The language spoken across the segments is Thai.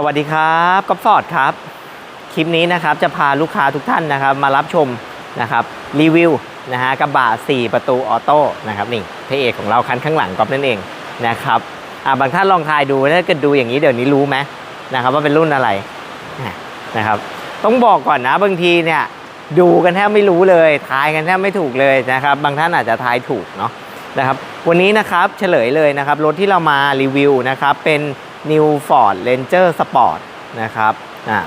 สวัสดีครับก๊อฟฟอร์ดครับ คลิปนี้นะครับจะพาลูกค้าทุกท่านนะครับ มารับชมนะครับรีวิวนะฮะกระบะ4 ประตูออโต้นะครับนี่พระเอกของเราคันข้างหลังก๊อฟนั่นเองนะครับอ่าบางท่านลองทายดูถ้าเกิดดูอย่างนี้เดี๋ยวนี้รู้ไหมนะครับว่าเป็นรุ่นอะไรนะครับ ต้องบอกก่อนนะบางทีเนี่ยดูกันแทบไม่รู้เลยทายกันแทบไม่ถูกเลยนะครับ บางท่านอาจจะทายถูกเนาะนะครับ วันนี้นะครับเฉลยเลยนะครับรถที่เรามารีวิวนะครับเป็น New Ford Ranger Sport นะครับอ่า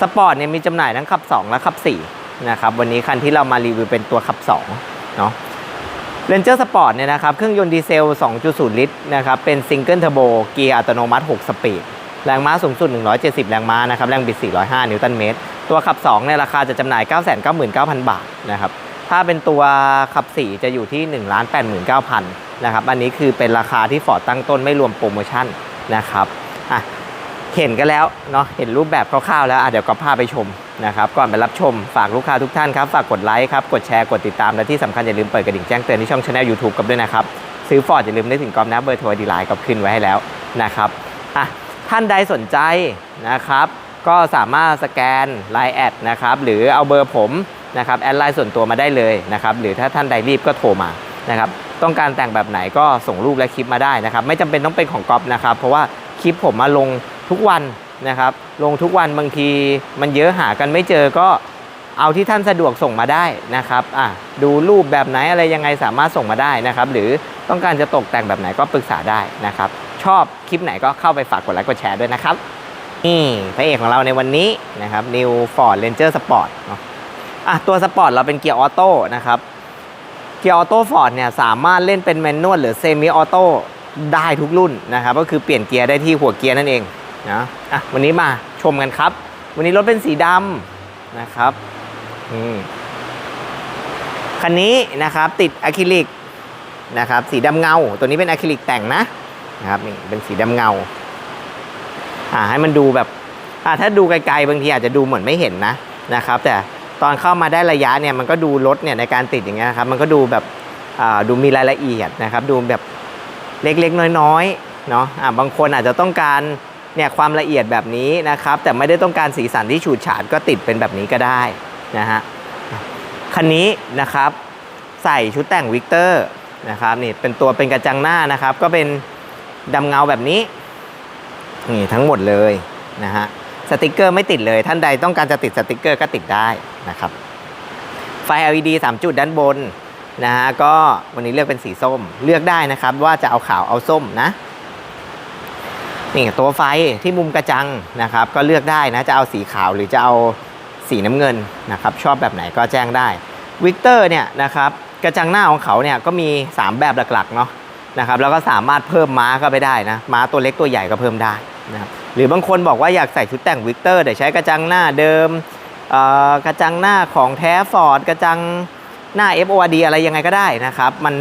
สปอร์ตเนี่ยมีจำหน่ายทั้งขับ 2 และขับ4นะครับวันนี้คันที่เรามารีวิวเป็นตัวขับ2เนาะ Ranger Sport เนี่ยนะครับเครื่องยนต์ดีเซล 2.0 ลิตรนะครับเป็นซิงเกิลเทอร์โบเกียร์อัตโนมัติ 6 สปีด แรงม้าสูงสุด 170 แรงม้านะครับแรงบิด 405 นิวตันเมตร ตัวขับ2เนี่ยราคาจะจำหน่าย 999,000 บาทนะครับถ้าเป็นตัวขับ 4 จะอยู่ที่ 1,89,000นะครับอันนี้คือเป็นราคาที่ฟอร์ดตั้งต้นไม่รวมโปรโมชั่น นะครับอะเห็นกันแล้วเนาะเห็นรูปแบบคร่าวๆแล้วอะเดี๋ยวก็พาไปชมนะครับก่อนไปรับชมฝากลูกค้าทุกท่านครับฝากกดไลค์ครับกดแชร์กดติดตามและที่สำคัญอย่าลืมเปิดกระดิ่งแจ้งเตือนที่ช่องช anel YouTube กับด้วยนะครับซื้อฟอร์ดอย่าลืมนึกถึงกอมนะเบอร์โทรดีไลน์ก็ขึ้นไว้ให้แล้วนะครับอะท่านใดสนใจนะครับก็สามารถสแกน Line แอดนะครับหรือเอาเบอร์ผมนะครับแอดไลน์ส่วนตัวมาได้เลยนะครับหรือถ้าท่านใดรีบก็โทรมานะครับ ต้องการแต่งแบบไหนก็ส่งรูปและคลิปมาได้นะครับ ไม่จำเป็นต้องเป็นของก๊อฟนะครับ เพราะว่าคลิปผมมาลงทุกวันนะครับ ลงทุกวันบางทีมันเยอะหากันไม่เจอก็เอาที่ท่านสะดวกส่งมาได้นะครับอะดูรูปแบบไหนอะไรยังไงสามารถส่งมาได้นะครับ หรือต้องการจะตกแต่งแบบไหนก็ปรึกษาได้นะครับ ชอบคลิปไหนก็เข้าไปฝากกดไลค์กดแชร์ด้วยนะครับนี่พระเอกของเราในวันนี้นะครับ New Ford Ranger Sport เนาะอะตัวสปอร์ตเราเป็นเกียร์ออโต้นะครับ กียร์ออโต้ฟอร์ดเนี่ยสามารถเล่นเป็นแมนนวลหรือเซมิออโต้ได้ทุกรุ่นนะครับ ก็คือเปลี่ยนเกียร์ได้ที่หัวเกียร์นั่นเองนะอะวันนี้มาชมกันครับ วันนี้รถเป็นสีดำนะครับอืมคันนี้นะครับติดอะคริลิกนะครับสีดำเงา ตัวนี้เป็นอะคริลิกแต่งนะนะครับนี่เป็นสีดำเงาอ่าให้มันดูแบบอ่าถ้าดูไกลๆบางทีอาจจะดูเหมือนไม่เห็นนะนะครับ แต่ ตอนเข้ามาได้ระยะเนี่ยมันก็ดูรถเนี่ยในการติดอย่างเงี้ยครับมันก็ดูแบบดูมีรายละเอียดนะครับดูแบบเล็กๆ น้อยๆเนาะอ่าบางคนอาจจะต้องการเนี่ยความละเอียดแบบนี้นะครับ แต่ไม่ได้ต้องการสีสันที่ฉูดฉาดก็ติดเป็นแบบนี้ก็ได้นะฮะคันนี้นะครับใส่ชุดแต่งวิกเตอร์นะครับนี่เป็นตัวเป็นกระจังหน้านะครับ ก็เป็นดำเงาแบบนี้นี่ทั้งหมดเลยนะฮะ สติกเกอร์ไม่ติดเลย ท่านใดต้องการจะติดสติกเกอร์ก็ติดได้นะครับ ไฟ LED 3 จุดด้านบนนะฮะก็วันนี้เลือกเป็นสีส้มเลือกได้นะครับ ว่าจะเอาขาวเอาส้มนะนี่ตัวไฟที่มุมกระจังนะครับ ก็เลือกได้นะจะเอาสีขาวหรือจะเอาสีน้ำเงินนะครับ ชอบแบบไหนก็แจ้งได้วิกเตอร์เนี่ยนะครับกระจังหน้าของเขาเนี่ยก็มี 3 แบบหลักๆเนาะนะครับแล้วก็สามารถเพิ่มม้าเข้าไปได้นะม้าตัวเล็กตัวใหญ่ก็เพิ่มได้นะครับ หรือบางคนบอกว่าอยากใส่ชุดแต่งวิกเตอร์แต่ใช้กระจังหน้าเดิมกระจังหน้าของแท้ฟอร์ดกระจังหน้า FORD อะไรยังไงก็ได้นะครับ มัน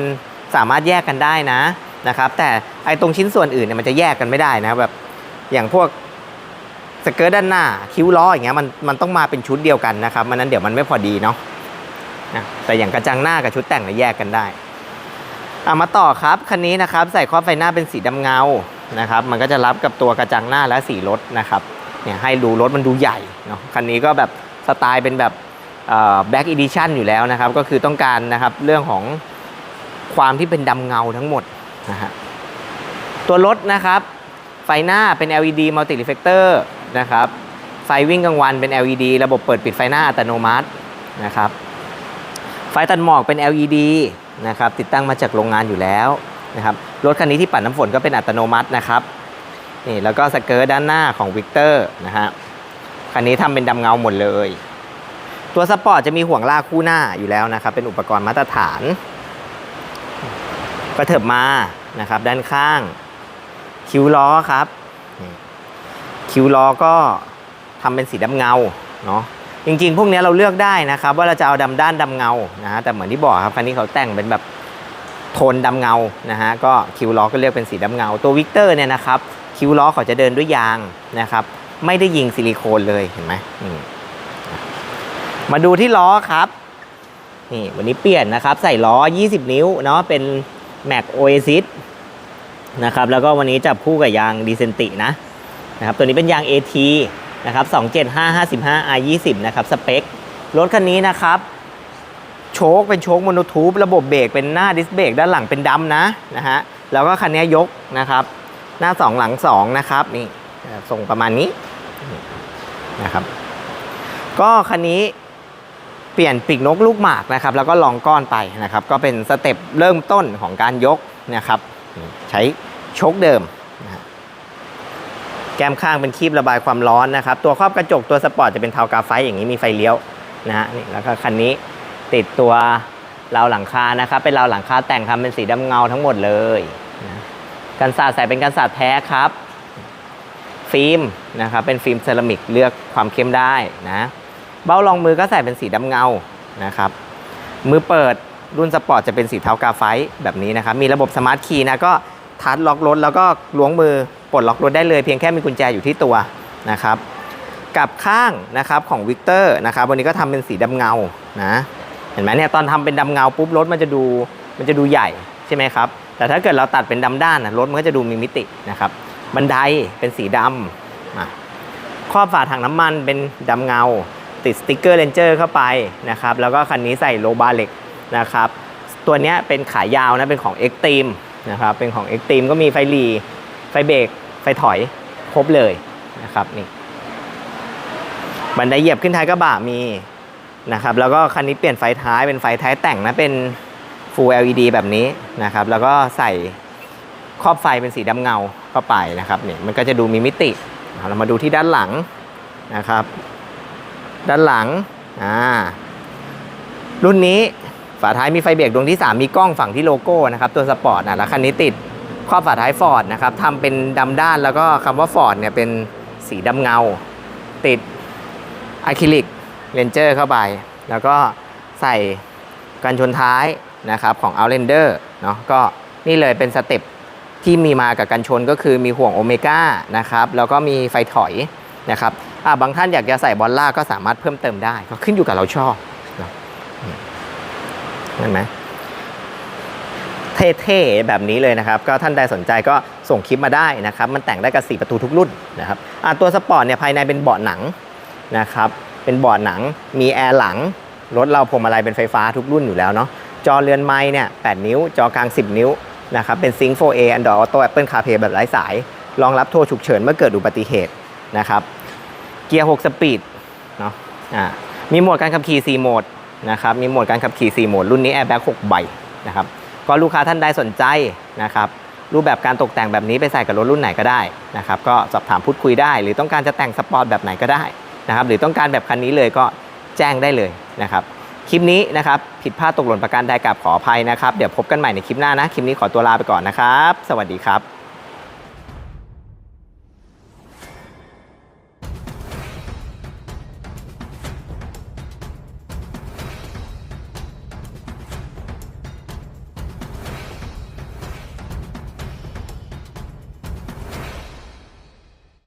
สามารถแยกกันได้นะนะครับ แต่ไอตรงชิ้นส่วนอื่นเนี่ยมันจะแยกกันไม่ได้นะแบบอย่างพวกสเกิร์ตด้านหน้าคิ้วล้ออย่างเงี้ยมันมันต้องมาเป็นชุดเดียวกันนะครับมันนั้นเดี๋ยวมันไม่พอดีเนาะนะแต่อย่างกระจังหน้ากับชุดแต่งเนี่ยแยกกันได้อะมาต่อครับคันนี้นะครับใส่ครอบไฟหน้าเป็นสีดำเงา นะครับ มันก็จะรับกับตัวกระจังหน้าและสีรถนะครับ เนี่ยให้ดูรถมันดูใหญ่เนาะ คันนี้ก็แบบสไตล์เป็นแบบแบ็กอีดิชันอยู่แล้วนะครับ ก็คือต้องการนะครับเรื่องของความที่เป็นดำเงาทั้งหมดนะฮะ ตัวรถนะครับ ไฟหน้าเป็น LED Multi Reflector นะครับ ไฟวิ่งกลางวันเป็น LED ระบบเปิดปิดไฟหน้าอัตโนมัตินะครับ ไฟตัดหมอกเป็น LED นะครับ ติดตั้งมาจากโรงงานอยู่แล้ว นะครับรถคันนี้ที่ปัดน้ำฝนก็เป็นอัตโนมัตินะครับนี่แล้วก็สเกิร์ตด้านหน้าของวิกเตอร์นะฮะคันนี้ทำเป็นดำเงาหมดเลย ตัวสปอร์ตจะมีห่วงลากคู่หน้าอยู่แล้วนะครับ เป็นอุปกรณ์มาตรฐานก็เถิบมานะครับ ด้านข้าง คิ้วล้อครับคิ้วล้อก็ทำเป็นสีดำเงาเนาะจริงๆ พวกนี้เราเลือกได้นะครับ ว่าเราจะเอาดำด้านดำเงานะฮะแต่เหมือนที่บอกครับคันนี้เขาแต่งเป็นแบบ โทนดำเงานะฮะก็คิวล้อก็เลือกเป็นสีดำเงา ตัววิกเตอร์เนี่ยนะครับคิวล้อเขาจะเดินด้วยยางนะครับ ไม่ได้ยิงซิลิโคนเลยเห็นไหมมมาดูที่ล้อครับนี่วันนี้เปลี่ยนนะครับใส่ล้อ 20 นิ้วเนาะเป็น Mac Oasis นะครับแล้วก็วันนี้จับคู่กับยางดีเซนตินะนะครับตัวนี้เป็นยาง AT นะครับ 275 55 R20 นะครับสเปครถคันนี้นะครับ โชคเป็นโชคโมโนทูบระบบเบรกเป็นหน้าดิสเบรกด้านหลังเป็นดำนะนะฮะแล้วก็คันนี้ยกนะครับ หน้า 2 หลัง 2 นะครับนี่ส่งประมาณนี้นะครับ ก็คันนี้เปลี่ยนปีกนกลูกหมากนะครับ แล้วก็ลองก้อนไปนะครับ ก็เป็นสเต็ปเริ่มต้นของการยกนะครับ ใช้โชคเดิมนะฮะแก้มข้างเป็นคีบระบายความร้อนนะครับ ตัวครอบกระจกตัวสปอร์ตจะเป็นเทากาไฟอย่างนี้มีไฟเลี้ยวนะฮะนี่แล้วก็คันนี้ ติดตัวราวหลังคานะครับ เป็นราวหลังคาแต่งทำเป็นสีดำเงาทั้งหมดเลยนะกันศาสตร์ใส่เป็นกันศาสตร์แท้ครับ ฟิล์มนะครับ เป็นฟิล์มเซรามิกเลือกความเข้มได้นะ เบ้ารองมือก็ใส่เป็นสีดำเงานะครับ มือเปิดรุ่นสปอร์ตจะเป็นสีเทากาไฟแบบนี้นะครับ มีระบบสมาร์ทคีย์นะก็ทัชล็อกรถแล้วก็ล้วงมือปลดล็อกรถได้เลยเพียงแค่มีกุญแจอยู่ที่ตัวนะครับ กับข้างนะครับของวิกเตอร์นะครับ วันนี้ก็ทำเป็นสีดำเงานะ เห็นไหมเนี่ยตอนทำเป็นดำเงาปุ๊บรถมันจะดูมันจะดูใหญ่ใช่ไหมครับ แต่ถ้าเกิดเราตัดเป็นดำด้านนะรถมันก็จะดูมีมิตินะครับ บันไดเป็นสีดำอะครอบฝาถังน้ำมันเป็นดำเงา ติดสติกเกอร์เลนเจอร์เข้าไปนะครับ แล้วก็คันนี้ใส่โลบาเล็กนะครับ ตัวนี้เป็นขายาวนะเป็นของ e x t r e m e นะครับ เป็นของ e x t r e m e ก็มีไฟหลีไฟเบรกไฟถอยครบเลยนะครับนี่บันไดเหยียบขึ้นท้ายกระบะมี นะครับแล้วก็คันนี้เปลี่ยนไฟท้ายเป็นไฟท้ายแต่งนะเป็น Full LED แบบนี้นะครับแล้วก็ใส่ครอบไฟเป็นสีดำเงาเข้าไปนะครับเนี่ยมันก็จะดูมีมิติเอาเรามาดูที่ด้านหลังนะครับ ด้านหลังอ่ารุ่นนี้ฝาท้ายมีไฟเบรกดวงที่ 3 มีกล้องฝั่งที่โลโก้นะครับตัวสปอร์ตนะแล้วคันนี้ติดครอบฝาท้ายฟอร์ดนะครับทำเป็นดำด้านแล้วก็คำว่าฟอร์ดเนี่ยเป็นสีดำเงา ติดอะคริลิก เลนเจอร์เข้าไป แล้วก็ใส่กันชนท้ายนะครับของ Outlander เนาะก็นี่เลยเป็นสเต็ปที่มีมากับกันชนก็คือมีห่วงโอเมก้านะครับแล้วก็มีไฟถอยนะครับบางท่านอยากจะใส่บอลล่าก็สามารถเพิ่มเติมได้ ก็ขึ้นอยู่กับเราชอบเนะเห็นไหมเท่ๆแบบนี้เลยนะครับ ก็ท่านใดสนใจก็ส่งคลิปมาได้นะครับ มันแต่งได้กับ 4 ประตูทุกรุ่นนะครับตัวสปอร์ตเนี่ยภายในเป็นเบาะหนังนะครับ เป็นบาะหนัง มีแอร์หลัง รถเราพวงมาลัยเป็นไฟฟ้าทุกรุ่นอยู่แล้วเนาะ จอเรือนไม้เนี่ย 8 นิ้ว จอกลาง 10 นิ้วนะครับ เป็น Sync 4A Android Auto Apple CarPlay แบบไร้สาย รองรับโทรฉุกเฉินเมื่อเกิดอุบัติเหตุนะครับ เกียร์ 6 สปีดเนาะ อ่า มีโหมดการขับขี่ 4 โหมดนะครับ มีโหมดการขับขี่ 4 โหมด รุ่นนี้ Airbag 6ใบนะครับ ก็ลูกค้าท่านใดสนใจนะครับรูปแบบการตกแต่งแบบนี้ไปใส่กับรถรุ่นไหนก็ได้นะครับ ก็สอบถามพูดคุยได้ หรือต้องการจะแต่งสปอร์ตแบบไหนก็ได้ นะครับหรือต้องการแบบคันนี้เลยก็แจ้งได้เลยนะครับ คลิปนี้นะครับผิดพลาดตกหล่นประการใดกับขออภัยนะครับ เดี๋ยวพบกันใหม่ในคลิปหน้านะ คลิปนี้ขอตัวลาไปก่อนนะครับ สวัสดีครับ